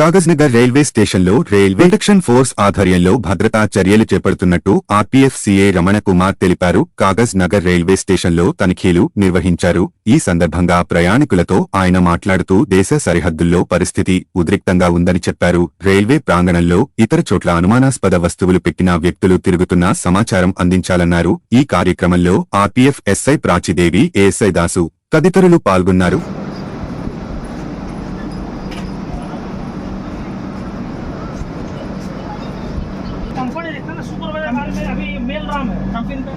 Kagaznagar railway స్టేషన్లో railway protection force ఆధ్వర్యంలో భద్రతా చర్యలు చేపడుతున్నట్టు ఆర్పీఎఫ్ సీఏ రమణ కుమార్ తెలిపారు. కాగజ్ నగర్ రైల్వే స్టేషన్లో తనిఖీలు నిర్వహించారు. ఈ సందర్భంగా ప్రయాణికులతో ఆయన మాట్లాడుతూ దేశ సరిహద్దుల్లో పరిస్థితి ఉద్రిక్తంగా ఉందని చెప్పారు. రైల్వే ప్రాంగణంలో ఇతర చోట్ల అనుమానాస్పద వస్తువులు పెట్టిన వ్యక్తులు తిరుగుతున్న సమాచారం అందించాలన్నారు. ఈ కార్యక్రమంలో RPF SI Prachidevi ASI Dasu తదితరులు పాల్గొన్నారు. कंपनी देखते ना सुपरवाइजर बारे में अभी मेल राम है कंपनी पे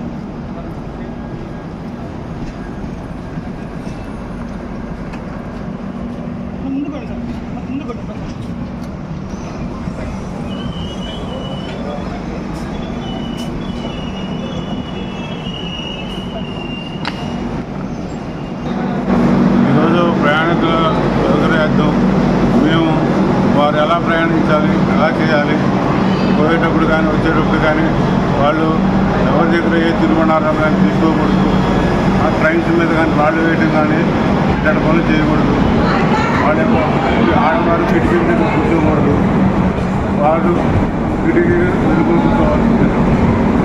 ముందు కొడు సార్ ముందు కొడు ఈరోజు ప్రయాణికుల సౌకర్యార్థం మేము వారు ఎలా ప్రయాణించాలి ఎలా చేయాలి పోయేటప్పుడు కానీ వచ్చేటప్పుడు కానీ వాళ్ళు ఎవరి దగ్గర ఏ తిరుగున్నారో కానీ తీసుకోకూడదు. ఆ ట్రైన్స్ మీద కానీ రాళ్ళు వేయడం కానీ ఇట్లాంటి పనులు చేయకూడదు. వాళ్ళ ఆడవారు కిటికీ మీద కూర్చోకూడదు. వాళ్ళు కిటికీ వెలుగు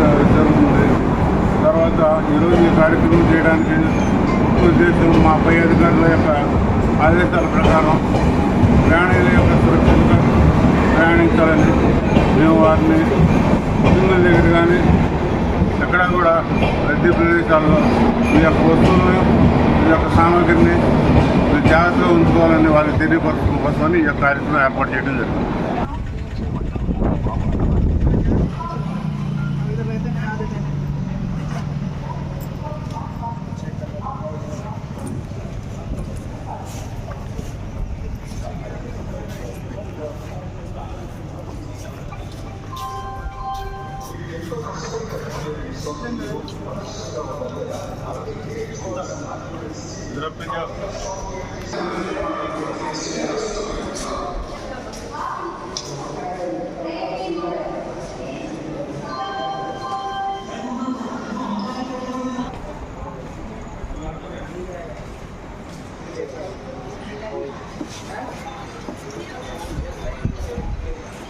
జరుగుతుంది. తర్వాత ఈరోజు ఈ కార్యక్రమం చేయడానికి ఉద్దేశం మా పై అధికారుల యొక్క ఆదేశాల ప్రకారం ప్రయాణికుల యొక్క సురక్షితంగా ప్రయాణించాలని మేము వారిని సిగ్నల్ దగ్గర కానీ ఎక్కడ కూడా రద్దీ ప్రదేశాల్లో మీ యొక్క వస్తువులను మీ యొక్క సామాగ్రిని మీరు జాగ్రత్తగా ఉంచుకోవాలని వాళ్ళకి తెలియపరచడం కోసమని ఈ యొక్క కార్యక్రమం ఏర్పాటు చేయడం జరిగింది.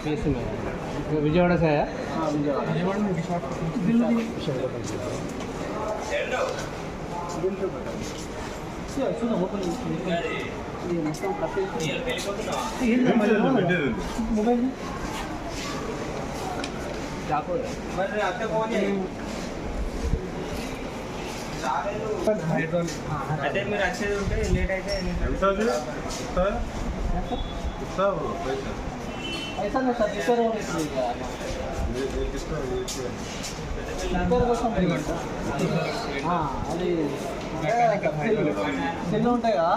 பேசுங்க விஜயோட சார் మొబైల్ అదే మీరు వచ్చేది ఉంటే లేట్ అయితే ऐसा नहीं सर रिपेयर हो रही थी రిపేర్ కోసం అది సెల్ ఉంటాయి కదా